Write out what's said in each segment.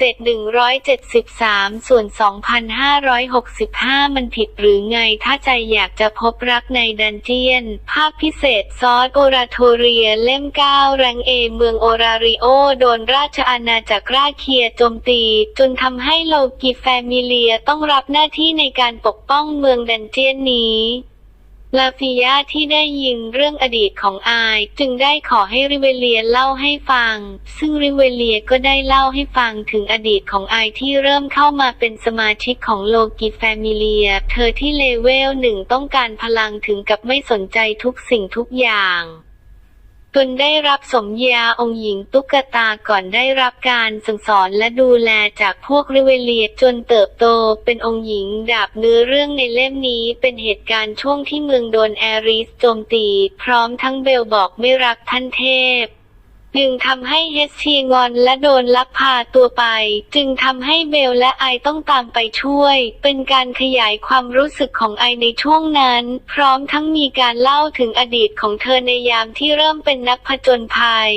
เศษ 173 ส่วน 2,565 มันผิดหรือไงถ้าใจอยากจะพบรักในดันเจียน ภาคพิเศษซอสโอราโทเรียเล่ม 9 แรงเอเมืองโอราริโอ โดนราชอาณาจักรราเคียโจมตี จนทำให้โลกิแฟมิเลียต้องรับหน้าที่ในการปกป้องเมืองดันเจียนนี้ ลาฟิยาที่ได้ยินเรื่องอดีตของอาย จึงได้ขอให้ริเวเลียเล่าให้ฟัง ซึ่งริเวเลียก็ได้เล่าให้ฟังถึงอดีตของอายที่เริ่มเข้ามาเป็นสมาชิกของโลกิแฟมิเลีย เธอที่เลเวลหนึ่งต้องการพลังถึงกับไม่สนใจทุกสิ่งทุกอย่าง นได้รับสมญาองค์หญิงตุ๊กตาก่อนได้รับการสั่งสอนและดูแลจากพวกริเวเลียจนเติบโตเป็นองค์หญิงดาบเนื้อเรื่องในเล่มนี้เป็นเหตุการณ์ช่วงที่เมืองโดนแอริสโจมตี พร้อมทั้งเบลบอกไม่รักท่านเทพ จึงทำให้เฮสทีงอนและโดนลักพาตัวไป จึงทำให้เบลและไอต้องตามไปช่วย เป็นการขยายความรู้สึกของไอในช่วงนั้น พร้อมทั้งมีการเล่าถึงอดีตของเธอในยามที่เริ่มเป็นนักผจญภัย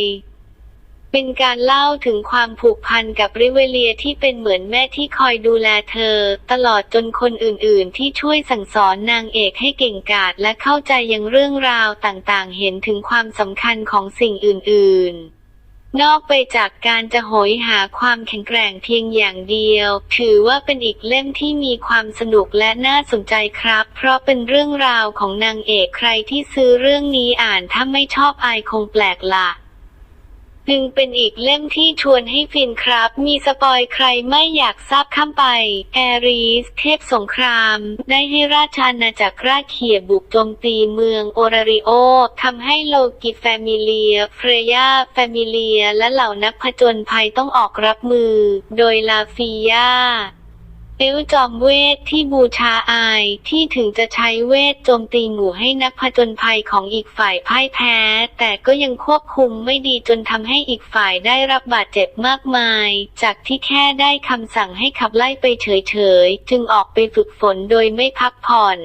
เป็นการเล่าถึงความผูกพันกับริเวเลียที่เป็นเหมือนแม่ที่คอยดูแลเธอ ตลอดจนคนอื่นๆ ที่ช่วยสั่งสอนนางเอกให้เก่งกาจและเข้าใจยังเรื่องราวต่างๆ เห็นถึงความสำคัญของสิ่งอื่น ๆนอกไปจากการจะโหยหาความแข็งแกร่งเพียงอย่างเดียว ถือว่าเป็นอีกเล่มที่มีความสนุกและน่าสนใจครับ เพราะเป็นเรื่องราวของนางเอกใครที่ซื้อเรื่องนี้อ่านถ้าไม่ชอบอายคงแปลกละ จึงเป็นอีกเล่มที่ชวนให้ฟินครับ มีสปอยใครไม่อยากทราบข้ามไป แอรีส เทพสงคราม ได้ให้ราชาณาจักรราเขียบุกโจมตีเมืองโอราริโอทำให้โลกิแฟมิเลีย เฟรยาแฟมิเลีย และเหล่านักผจญภัยต้องออกรับมือ โดยลาฟิยา เอวจอมเวทที่บูชาอายที่ถึงจะใช้เวทโจมตีหมู่ให้นักผจญภัยของอีกฝ่ายพ่ายแพ้ แต่ก็ยังควบคุมไม่ดีจนทำให้อีกฝ่ายได้รับบาดเจ็บมากมาย จากที่แค่ได้คำสั่งให้ขับไล่ไปเฉยๆ จึงออกไปฝึกฝนโดยไม่พักผ่อน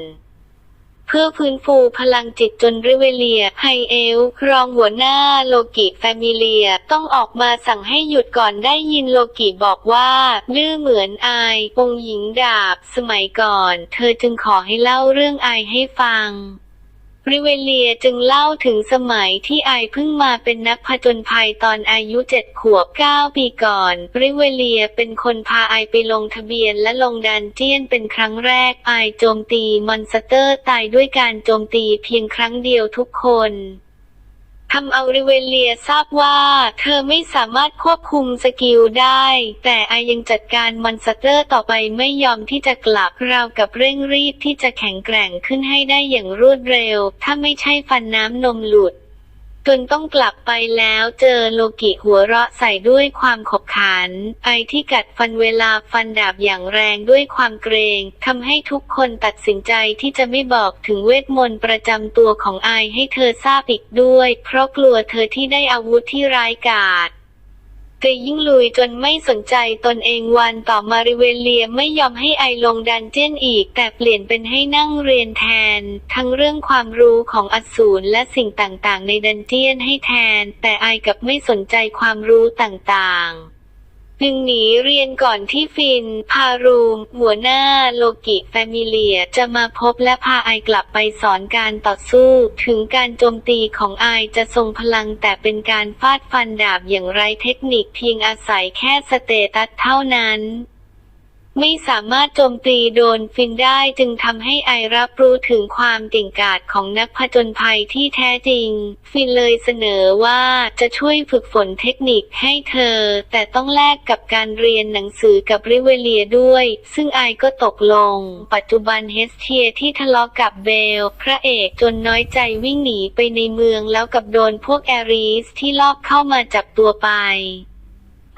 เพื่อฟื้นฟูพลังจิตจนริเวเลีย ไฮเอล รองหัวหน้าโลกิแฟมิเลีย ต้องออกมาสั่งให้หยุดก่อนได้ยินโลกิบอกว่าลื้อเหมือนอายองหญิงดาบ สมัยก่อน เธอจึงขอให้เล่าเรื่องอายให้ฟัง ริเวเลียจึงเล่าถึงสมัยที่ไอเพิ่งมาเป็นนักผจญภัยตอนอายุเจ็ดขวบเก้าปีก่อน ริเวเลียเป็นคนพาไอไปลงทะเบียนและลงดันเจียนเป็นครั้งแรกไอโจมตีมอนสเตอร์ตายด้วยการโจมตีเพียงครั้งเดียวทุกคน ทำเอาริเวเลียทราบว่า เธอไม่สามารถควบคุมสกิลได้ แต่ไอยังจัดการมอนสเตอร์ต่อไปไม่ยอมที่จะกลับราวกับเร่งรีบที่จะแข็งแกร่งขึ้นให้ได้อย่างรวดเร็ว ถ้าไม่ใช่ฟันน้ำนมหลุด จนต้องกลับไปแล้วเจอโลกิหัวเราะใส่ด้วยความขบขัน ไอที่กัดฟันเวลาฟันดาบอย่างแรงด้วยความเกรงทำให้ทุกคนตัดสินใจที่จะไม่บอกถึงเวทมนต์ประจำตัวของไอให้เธอทราบอีกด้วย เพราะกลัวเธอที่ได้อาวุธที่ร้ายกาจ แต่ยิ่งลุยจนไม่สนใจตนเองวันต่อมาริเวเลียไม่ยอมให้ไอลงดันเจี้ยนอีก แต่เปลี่ยนเป็นให้นั่งเรียนแทน ทั้งเรื่องความรู้ของอสูรและสิ่งต่างๆ ในดันเจี้ยนให้แทน แต่ไอกับไม่สนใจความรู้ต่างๆ หนึ่งหนีเรียนก่อนที่ฟิน พารูม หัวหน้าโลกิแฟมิเลียจะมาพบและพาไอกลับไปสอนการต่อสู้ ถึงการโจมตีของไอจะทรงพลังแต่เป็นการฟาดฟันดาบอย่างไรเทคนิคเพียงอาศัยแค่สเตตัสเท่านั้น ไม่สามารถโจมตีโดนฟินได้จึงทำให้ไอรับรู้ถึงความเก่งกาจของนักผจญภัยที่แท้จริง ฟินเลยเสนอว่าจะช่วยฝึกฝนเทคนิคให้เธอ แต่ต้องแลกกับการเรียนหนังสือกับริเวเลียด้วย ซึ่งไอก็ตกลง ปัจจุบันเฮสเทียที่ทะเลาะกับเบล พระเอกจนน้อยใจวิ่งหนีไปในเมืองแล้วกับโดนพวกแอรีสที่ลอบเข้ามาจับตัวไป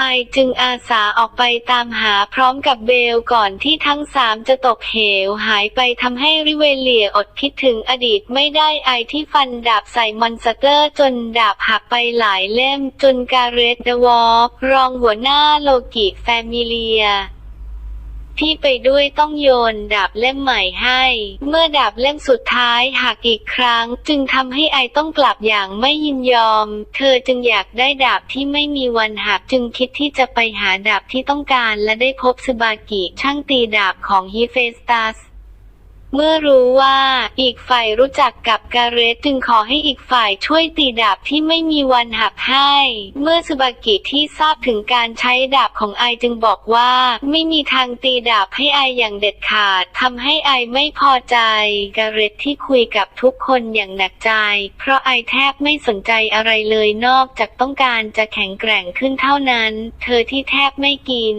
ไอจึงอาสาออกไปตามหาพร้อมกับเบลก่อนที่ทั้งสามจะตกเหวหายไปทำให้ริเวเลียอดคิดถึงอดีตไม่ได้ไอที่ฟันดาบใส่มอนสเตอร์จนดาบหักไปหลายเล่มจนการเรตเดวอฟรองหัวหน้าโลกิแฟมิเลีย พี่ไปด้วยต้องโยนดาบเล่มใหม่ให้ เมื่อดาบเล่มสุดท้ายหักอีกครั้ง จึงทำให้ไอต้องกลับอย่างไม่ยินยอม เธอจึงอยากได้ดาบที่ไม่มีวันหักจึงคิดที่จะไปหาดาบที่ต้องการและได้พบสบากิช่างตีดาบของฮิเฟสตัส เมื่อรู้ว่าอีกฝ่ายรู้จักกับการเรตจึงขอให้อีกฝ่ายช่วยตีดาบที่ไม่มีวันหักให้ เมื่อสุบากิที่ทราบถึงการใช้ดาบของไอจึงบอกว่าไม่มีทางตีดาบให้ไออย่างเด็ดขาดทำให้ไอไม่พอใจการเรตที่คุยกับทุกคนอย่างหนักใจ เพราะไอแทบไม่สนใจอะไรเลยนอกจากต้องการจะแข็งแกร่งขึ้นเท่านั้น เธอที่แทบไม่กิน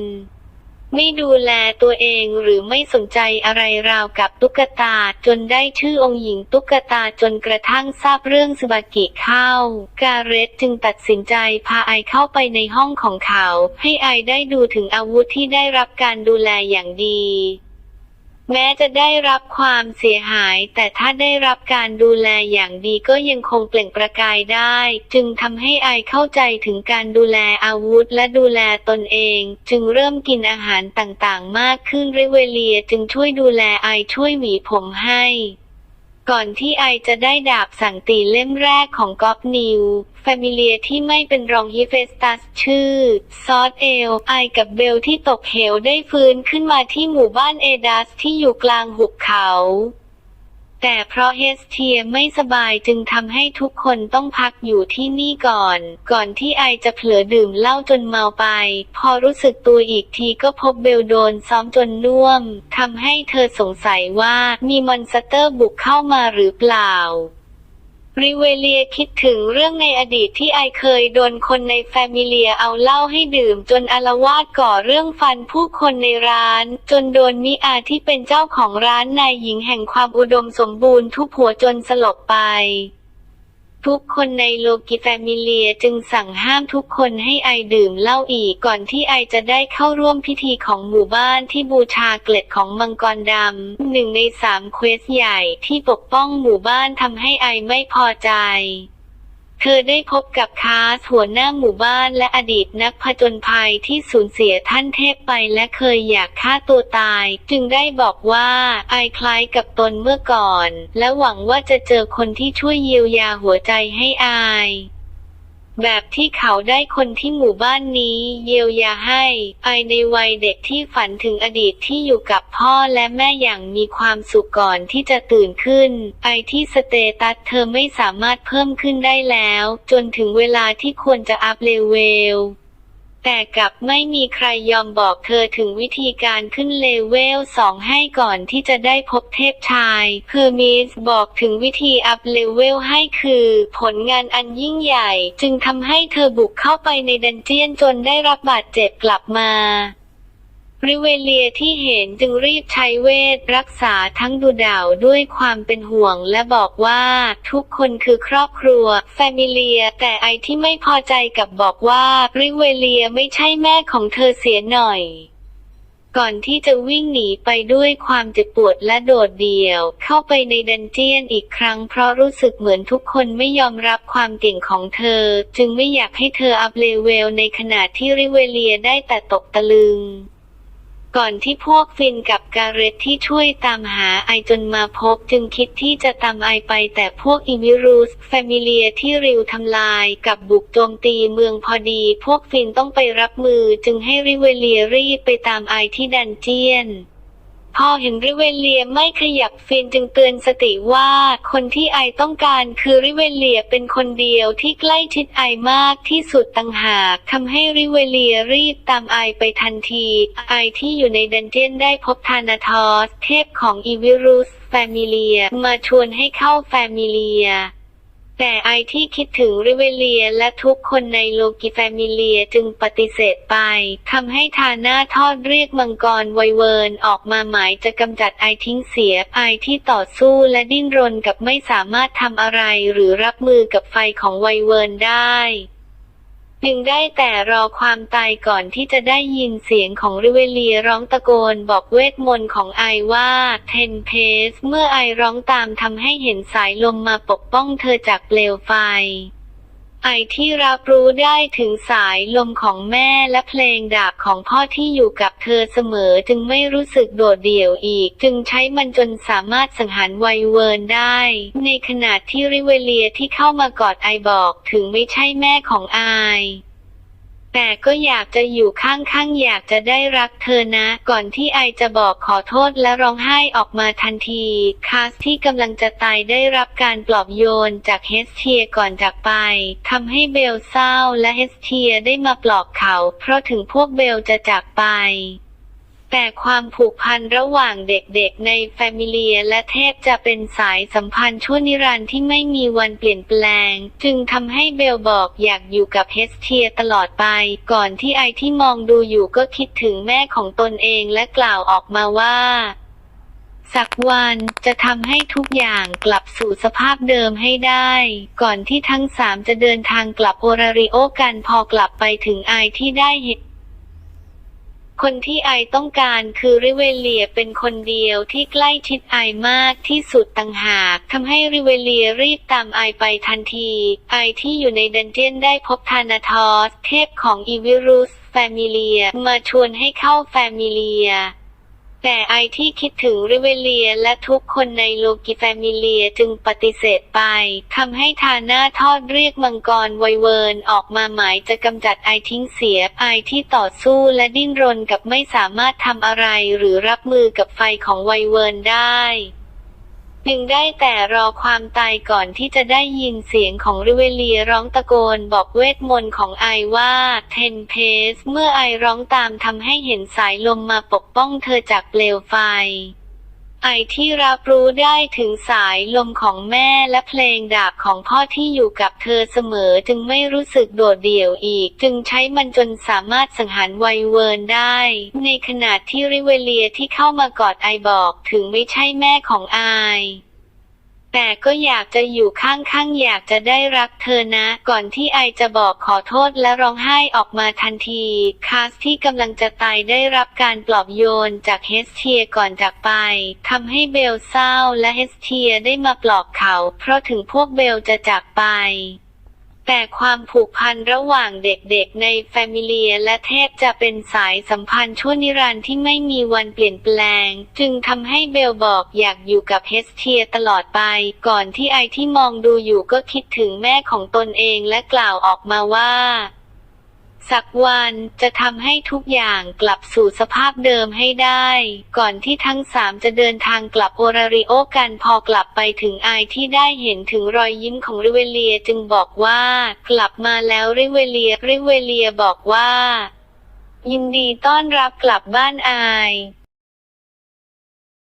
ไม่ดูแลตัวเองหรือไม่สนใจอะไรราวกับตุ๊กตา จนได้ชื่อองค์หญิงตุ๊กตาจนกระทั่งทราบเรื่องสบากิเข้า การเรตจึงตัดสินใจพาไอเข้าไปในห้องของเขา ให้ไอได้ดูถึงอาวุธที่ได้รับการดูแลอย่างดี แม้จะได้รับความเสียหาย แต่ถ้าได้รับการดูแลอย่างดีก็ยังคงเปล่งประกายได้ จึงทำให้ไอเข้าใจถึงการดูแลอาวุธและดูแลตนเอง จึงเริ่มกินอาหารต่างๆ มากขึ้นริเวเลียจึงช่วยดูแลไอช่วยหวีผมให้ ก่อนที่ไอจะได้ดาบสั่งตีเล่มแรกของก๊อฟนิวแฟมิเลียที่ไม่เป็นรองฮิเฟสตัสชื่อ ซอสเอล ไอกับเบลที่ตกเหวได้ฟื้นขึ้นมาที่หมู่บ้านเอดัสที่อยู่กลางหุบเขา แต่เพราะเฮสเทียไม่สบายจึงทำให้ทุกคนต้องพักอยู่ที่นี่ก่อน ก่อนที่ไอจะเผลอดื่มเหล้าจนเมาไป พอรู้สึกตัวอีกทีก็พบเบลโดนซ้อมจนน่วมทำให้เธอสงสัยว่ามีมอนสเตอร์บุกเข้ามาหรือเปล่า ริเวเลียคิดถึงเรื่องในอดีตที่ไอเคยโดนคนในแฟมิเลียเอาเหล้าให้ดื่มจนอารวาสก่อเรื่องฟันผู้คนในร้าน จนโดนมิอาที่เป็นเจ้าของร้านนายหญิงแห่งความอุดมสมบูรณ์ทุบหัวจนสลบไป ทุกคนในโลกิแฟมิเลียจึงสั่งห้ามทุกคนให้ไอดื่มเหล้าอีกก่อนที่ไอจะได้เข้าร่วมพิธีของหมู่บ้านที่บูชาเกล็ดของมังกรดำหนึ่งในสามเควสใหญ่ที่ปกป้องหมู่บ้านทำให้ไอไม่พอใจ เธอได้พบกับคาสหัวหน้าหมู่บ้านและอดีตนักผจญภัยที่สูญเสียท่านเทพไปและเคยอยากฆ่าตัวตาย จึงได้บอกว่าไอคล้ายกับตนเมื่อก่อน และหวังว่าจะเจอคนที่ช่วยเยียวยาหัวใจให้อาย แบบที่เขาได้คนที่หมู่บ้านนี้ เยียวยาให้ไปในวัยเด็กที่ฝันถึงอดีตที่อยู่กับพ่อและแม่อย่างมีความสุขก่อนที่จะตื่นขึ้น ไปที่สเตตัสเธอไม่สามารถเพิ่มขึ้นได้แล้ว จนถึงเวลาที่ควรจะอัพเลเวล แต่กลับไม่มีใครยอมบอกเธอถึงวิธีการขึ้นเลเวล 2 ให้ก่อนที่จะได้พบเทพชายเพอร์มิสบอกถึงวิธีอัพเลเวลให้คือ ผลงานอันยิ่งใหญ่ จึงทำให้เธอบุกเข้าไปในดันเจียนจนได้รับบาดเจ็บกลับมา ริเวเลียที่เห็นจึงรีบใช้เวทรักษาทั้งดูดาวด้วยความเป็นห่วงและบอกว่าทุกคนคือครอบครัวแฟมิเลีย แต่ไอที่ไม่พอใจกับบอกว่าริเวเลียไม่ใช่แม่ของเธอเสียหน่อย ก่อนที่จะวิ่งหนีไปด้วยความเจ็บปวดและโดดเดี่ยว เข้าไปในดันเจียนอีกครั้ง เพราะรู้สึกเหมือนทุกคนไม่ยอมรับความเก่งของเธอ จึงไม่อยากให้เธออัพเลเวลในขณะที่ริเวเลียได้แต่ตกตะลึง ก่อนที่พวกฟินกับการเรตที่ช่วยตามหาไอจนมาพบจึงคิดที่จะตามไอไปแต่พวกอิมิรูสแฟมิเลียที่ริวทำลายกับบุกโจมตีเมืองพอดี พวกฟินต้องไปรับมือจึงให้ริเวเลียรีบไปตามไอที่ดันเจียน พอเห็นริเวเลียไม่ขยับฟินจึงเตือนสติว่าคนที่ไอต้องการคือริเวเลียเป็นคนเดียวที่ใกล้ชิดไอมากที่สุดต่างหากทำให้ริเวเลียรีบตามไอไปทันที ไอที่อยู่ในดันเจียนได้พบธานาทอส เทพของอีวิรุสแฟมิเลีย มาชวนให้เข้าแฟมิเลีย แต่ไอที่คิดถึงริเวเลียและทุกคนในโลกิแฟมิเลียจึงปฏิเสธไป ทำให้ทาน่าทอดเรียกมังกรไวเวิร์นออกมาหมายจะกำจัดไอทิ้งเสียไอที่ต่อสู้และดิ้นรนกับไม่สามารถทำอะไรหรือรับมือกับไฟของไวเวิร์นได้ จึงได้แต่รอความตายก่อนที่จะได้ยินเสียงของริเวเลียร้องตะโกนบอกเวทมนต์ของไอว่าเทนเพสเมื่อไอร้องตามทำให้เห็นสายลมมาปกป้องเธอจากเปลวไฟ ไอที่รับรู้ได้ถึงสายลมของแม่และเพลงดาบของพ่อที่อยู่กับเธอเสมอจึงไม่รู้สึกโดดเดี่ยวอีก จึงใช้มันจนสามารถสังหารไวเวิร์นได้ ในขณะที่ริเวเลียที่เข้ามากอดไอบอกถึงไม่ใช่แม่ของไอ แต่ก็อยากจะอยู่ข้างๆอยากจะได้รักเธอนะ ก่อนที่ไอจะบอกขอโทษและร้องไห้ออกมาทันที คาสที่กำลังจะตายได้รับการปลอบโยนจากเฮสเทียก่อนจากไปทำให้เบลเศร้าและเฮสเทียได้มาปลอบเขา เพราะถึงพวกเบลจะจากไป แต่ความผูกพันระหว่างเด็กๆ ในแฟมิเลียและเทพจะเป็นสายสัมพันธ์ชั่วนิรันดร์ที่ไม่มีวันเปลี่ยนแปลง จึงทำให้เบลบอกอยากอยู่กับเฮสเทียตลอดไป ก่อนที่ไอที่มองดูอยู่ก็คิดถึงแม่ของตนเองและกล่าวออกมาว่าสักวันจะทำให้ทุกอย่างกลับสู่สภาพเดิมให้ได้ ก่อนที่ทั้งสามจะเดินทางกลับโอราริโอกันพอกลับไปถึงไอที่ได้เห็น คนที่ไอต้องการคือริเวเลียเป็นคนเดียวที่ใกล้ชิดไอมากที่สุดต่างหากทำให้ริเวเลียรีบตามไอไปทันที ไอที่อยู่ในดันเจียนได้พบธานาทอส เทพของอีวิรุสแฟมิเลีย มาชวนให้เข้าแฟมิเลีย แต่ไอที่คิดถึงริเวเลียและทุกคนในโลกิแฟมิเลียจึงปฏิเสธไปทำให้ทาน่าทอดเรียกมังกรไวเวิร์นออกมาหมายจะกำจัดไอทิ้งเสียไอที่ต่อสู้และดิ้นรนกับไม่สามารถทำอะไรหรือรับมือกับไฟของไวเวิร์นได้ จึงได้แต่รอความตายก่อนที่จะได้ยินเสียงของริเวเลียร้องตะโกนบอกเวทมนต์ของไอว่าเทนเพส เมื่อไอร้องตามทำให้เห็นสายลมมาปกป้องเธอจากเปลวไฟ ไอที่รับรู้ได้ถึงสายลมของแม่และเพลงดาบของพ่อที่อยู่กับเธอเสมอจึงไม่รู้สึกโดดเดี่ยวอีก จึงใช้มันจนสามารถสังหารไวเวิร์นได้ ในขณะที่ริเวเลียที่เข้ามากอดไอบอกถึงไม่ใช่แม่ของไอ แต่ก็อยากจะอยู่ข้างๆอยากจะได้รักเธอนะ ก่อนที่ไอจะบอกขอโทษและร้องไห้ออกมาทันที คาสที่กำลังจะตายได้รับการปลอบโยนจากเฮสเทียก่อนจากไปทำให้เบลเศร้าและเฮสเทียได้มาปลอบเขา เพราะถึงพวกเบลจะจากไป แต่ความผูกพันระหว่างเด็กๆในแฟมิเลียและเทพจะเป็นสายสัมพันธ์ชั่วนิรันดร์ที่ไม่มีวันเปลี่ยนแปลง จึงทำให้เบลบอกอยากอยู่กับเฮสเทียตลอดไป ก่อนที่ไอที่มองดูอยู่ก็คิดถึงแม่ของตนเองและกล่าวออกมาว่า สักวันจะทำให้ทุกอย่างกลับสู่สภาพเดิมให้ได้ ก่อนที่ทั้งสามจะเดินทางกลับโอราริโอกันพอกลับไปถึงไอที่ได้เห็นถึงรอยยิ้มของริเวเลียจึงบอกว่า กลับมาแล้วริเวเลียริเวเลียบอกว่า ยินดีต้อนรับกลับบ้านไอ